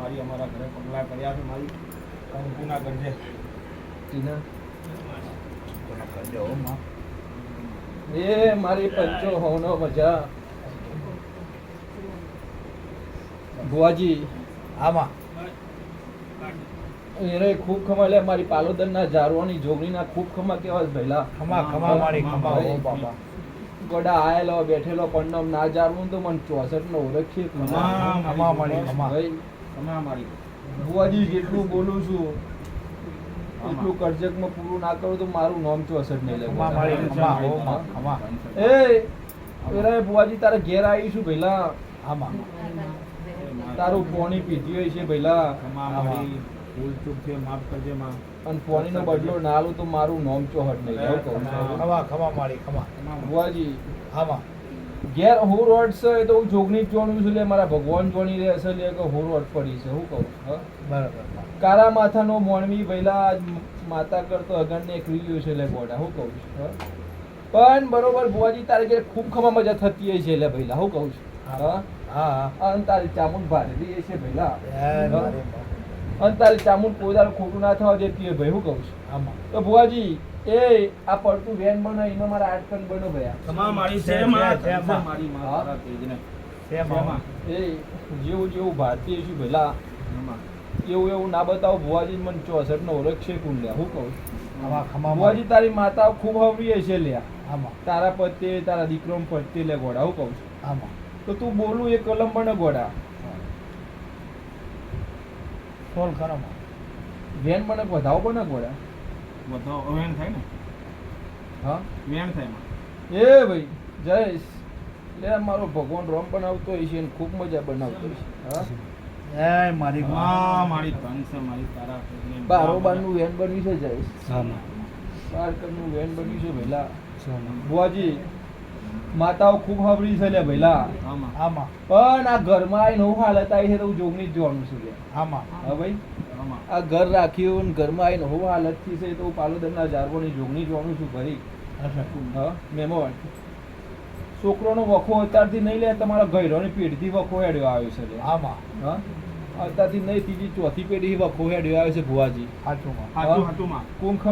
મારી અમારા ઘરે પગલાં કર્યા છે મારી. કંઈ ઊભું ના કરજે એ મારી પંચો હોનો મજા. ભુવાજી. આમાં? એને ખૂબ ખમા લે મારી પાલોદરના જારવાની જોગણીના ખૂબ ખમા કેવા ભઈલા ખમા ખમા મારી ખમા ઓ બાબા ગોડા આયેલો બેઠેલો પણ ના જારવું તો મને ચોસઠ નો ઓળખીએ. ખમા. ખમા મારી ખમા. તમારા મારી ભુવાજી જેટલું બોલું છું એટલું કરજકમાં પૂરું ના કરું તો મારું નામ ચોસઠ નહીં ખમા લે હો એ એરા બુવાજી તારે ઘેર આવીશું ભઈલા. આમાં તારું પોણી પીધી હોય છે મારી ભૂલ ચૂક છે માફ કરજે માં. અને પોણીનો બદલો ના લો તો મારું નામ ચોહટ નહીં. ખવા ખવા મારી ખમા. ભુવાજી. આમાં ઘેર હું રોડ છે એ તો હું જોગની જોણું છું લે મારા ભગવાન જોણી રહે છે લે કે હું રોડ પડી છે હું કહું હા? બરાબર. કાળા માથાનો મોણવી ભઈલા માતા કરતો અગણને એક રીલ્યો છે લે બોડા હું કહું છું હા? પણ બરોબર ભુવાજી તારે ઘેર ખૂબ ખમા મજા થતી હોય છે લે ભઈલા હું કહું છું હા. હા? અને તારી ચામુંડ ભારે છે ભઈલા. અને તારે ચામુંડ કોઈ દાડો ખોટું ના થવા દેતી હોય ભાઈ હું કહું છું. આમાં. તો ભુવાજી એ આ પડતું વેન બનો એનો મારા આઠ બનો ભયા તમામ મારી છે, છે માં છે, છે, માં. મારી માં હા. તારા તેજને છે માં. એ જેવું જેવું ભારતીય છું ભલા. એવું એવું ના બતાવો ભુવાજી મને ચોસઠ નો ઓળખ છે કુંડ લ્યા હું કહું ભુવાજી તારી માતા ખૂબ હવરી છે લ્યા. આમાં. તારા પત્તે તારા દીકરો પત્તે લે ગોડા હું કહું છું. આમાં. તો તું બોલું એ કલમ બને ગોડા. સોલ ખરામાં વેન બને વધાવો બને ગોડા બધો વેણ થાય ને? હા? વેણ થાય એ ભાઈ જયેશ લે મારો ભગવાન રોમ બનાવતો હોય છે અને ખૂબ મજા બનાવતો હોય છે. હા? એ મારી ખમા મારી ધન છે મારી તારા બારોબારનું વેન બન્યું છે જયેશ? આમાં બાર કરનું વેન બન્યું છે ભેલા. બુઆજી માતાઓ ખૂબ હબળી છે લે ભઈલા. આમાં. પણ આ ઘરમાં આવીને નવું હાલત આવી છે તો હું જોગણી જ જોવાનું છું લે. આમાં. હા ભાઈ. આ ઘર રાખ્યું ને ઘરમાં આવીને નવું હાલતથી છે તો હું પાલોદરના જારવોની જોગણી જોવાનું છું ભાઈ. હા મેમો છોકરોનો વખો અત્યારથી નહીં લે તમારા ઘરોની પેઢીથી વખો હેડ્યો આવ્યો છે આમાં. હા? અત્યારથી નહીં ત્રીજી ચોથી પેઢી વખો હેડ્યો આવે છે ભુવાજી. સાચું માં હાચું હાચું કુંખ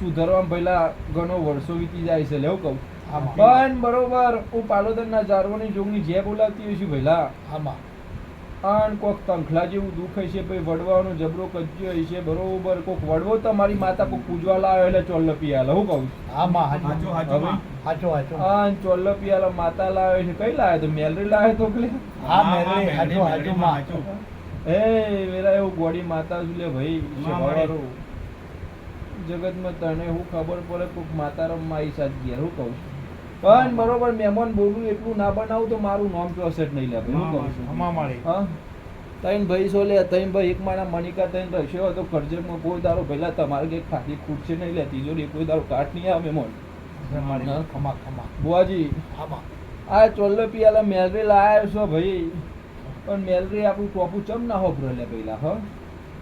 સુધારવામાં પહેલા ઘણો વર્ષો વીતી જાય છે લેવું કહું. પણ બરોબર હું પાલોદરના જારવાની જોગની જે બોલાવતી હોય છે ભઈલા આમાં. અન કોક તંખલા જેવું દુખ હશે પછી વડવાનો જબરો કજ્યો હશે બરોબર. કોક વડવો તમારી માતા કોક પૂજવા લાવે એટલે ચોલ્લ પિયાલા હું કહું. આમાં હાચો હાચો હાચો હાચો અન ચોલ્લ પિયાલા માતા લાવે છે કઈ લાવે તો મેલરી લાવે તો કે? હા મેલરી હાચો હાચો માં હાચું. એ વેરા એવું ગોડી માતા છું લે ભાઈ જગતમાં તને હું ખબર પડે કોક માતારામ મારી સાથે ગયા હું કહું છું. પણ બરોબર મહેમાન બોલું એટલું ના બનાવું તો મારું નામ ચોસઠ નહીં લે હું કહું છું. હા? તૈન ભાઈ સો લે તૈન ભાઈ એક માણા મણિકા તૈન રહેશે તો કરજણમાં કોઈ દારો પહેલા તમારે કે ખાતી ખૂટશે નહીં લે તિજોરી કોઈ દારો કાટ નહીં આવે ખમા બુઆજી આ ચોલ્લો પિયાલા મેલરી લાયા છો ભાઈ. પણ મેલરી આપણું ટોપું ચમ ના હોભરો લે પેલા હ?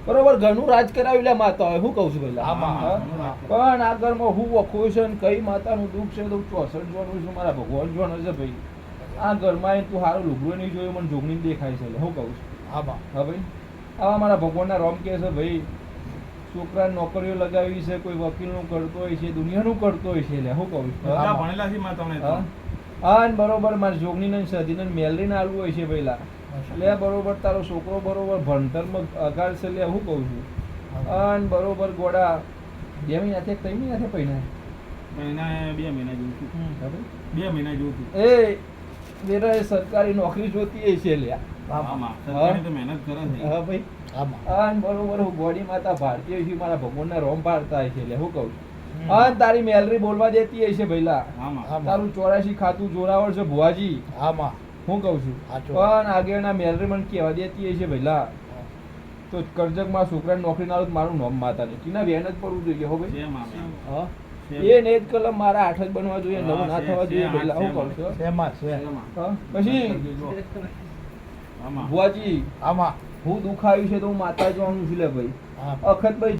બરોબર ઘરનું રાજ કરાવી લે માતા હોય હું કહું છું હા? આમાં. પણ આ ઘરમાં હું વખો છે ને કઈ માતાનું દુઃખ છે તો ચોસઠ જોવાનું છું મારા ભગવાન જોવાનું છે ભાઈ. આ ઘરમાં તું સારું લુગડું નહીં જોયું મને જોગણી દેખાય છે હું કહું છું. આમાં હા ભાઈ? આવા મારા ભગવાનના રોમ કે છે ભાઈ છોકરા નોકરીઓ લગાવી છે કોઈ વકીલનું કરતો હોય છે દુનિયાનું કરતો હોય છે એટલે હું કહું છું. હા? ભણેલા છે. હા? હા ને બરોબર મારે જોગણીને સદીને મેલરીને આલવું હોય છે પહેલા. લે બરોબર તારો છોકરો બરોબર ભણતરમાં અગાડ છે લે હું કહું છું. અન બરોબર ગોડા બે મહિના થયા કઈ મહિના થયા પહેલા મહિના બે મહિના જોઉં. બે મહિના જોઉં છું એ વેરા એ સરકારી નોકરી જોતી છે લ્યા આમાં સરકારે તો મહેનત કરે હા ભાઈ. આમાં બરોબર હું ગોડી માતા ભારતીય મારા ભગવાનના રોમ પાડતા હોય છે એટલે હું કહું છું. અને તારી મેલરી બોલવા દેતી હશે આમાં. તારું ચોરાશી ખાતું જોરાવળ છે ભુવાજી. આમાં હું કહું છું. પણ આગળના મેલરી મને કહેવા દેતી છે ભઈલા. તો કરજકમાં છોકરાને નોકરી ના મારું નામ માતા ને ટીના વેન જ પડવું જોઈએ હો ભાઈ. એ ને જ કલમ મારા આઠ જ બનવા જોઈએ નવ ના થવા જોઈએ ભઈલા. હું કહું છું. પછી? આમાં. ભુવાજી આમાં. હું દુખાયું આવ્યું છે તો હું માતા જોવાનું છું લે ભાઈ. અખત અખતભાઈ